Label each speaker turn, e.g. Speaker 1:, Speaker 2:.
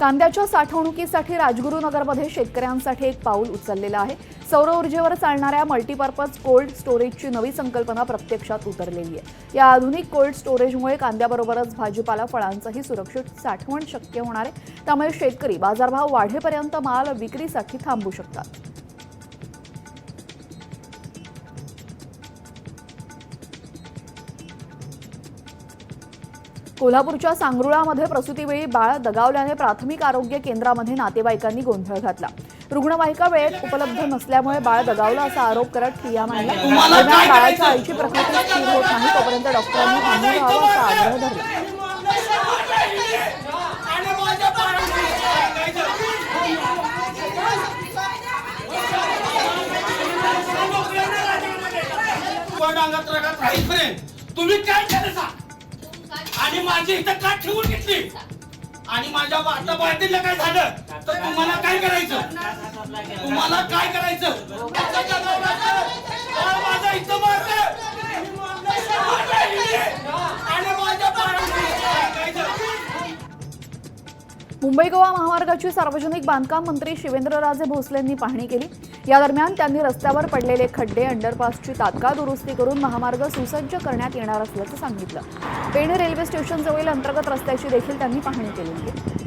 Speaker 1: कांद्याच्या साठवणुकीसाठी राजगुरुनगरमध्ये शेतकऱ्यांसाठी एक पाऊल उचललेलं आहे. सौर ऊर्जेवर चालणाऱ्या मल्टीपर्पज कोल्ड स्टोरेजची नवी संकल्पना प्रत्यक्षात उतरलेली आहे. या आधुनिक कोल्ड स्टोरेजमुळे कांद्याबरोबरच भाजीपाला फळांचंही सुरक्षित साठवण शक्य होणार आहे. त्यामुळे शेतकरी बाजारभाव वाढेपर्यंत माल विक्रीसाठी थांबू शकतात. कोल्हापूरच्या सांगरुळामध्ये प्रसूतीवेळी बाळ दगावल्याने प्राथमिक आरोग्य केंद्रामध्ये नातेवाईकांनी गोंधळ घातला. रुग्णवाहिका वेळेत उपलब्ध नसल्यामुळे बाळ दगावलं असा आरोप करत ठिय्या मांडला दरम्यान बाळाच्या आईची प्रकृती स्थिर होत नाही तोपर्यंत डॉक्टरांनी थांबून राहावं असा आग्रह धरला.
Speaker 2: तुम्ही काय केलं सांग आणि माझी इथं का ठेवून घेतली. आणि माझ्या वाटा बाळतीला काय झालं? तर तुम्हाला काय करायचं? तुम्हाला काय करायचं?
Speaker 1: मुंबई गोवा महामार्गाची सार्वजनिक बांधकाम मंत्री शिवेंद्रराजे भोसलेंनी पाहणी केली. या दरम्यान त्यांनी रस्त्यावर पडलेले खड्डे अंडरपासची तात्काळ दुरुस्ती करून महामार्ग सुसज्ज करण्यात येणार असल्याचं सांगितलं. पेण रेल्वे स्टेशनजवळील अंतर्गत रस्त्याची देखील त्यांनी पाहणी केली होती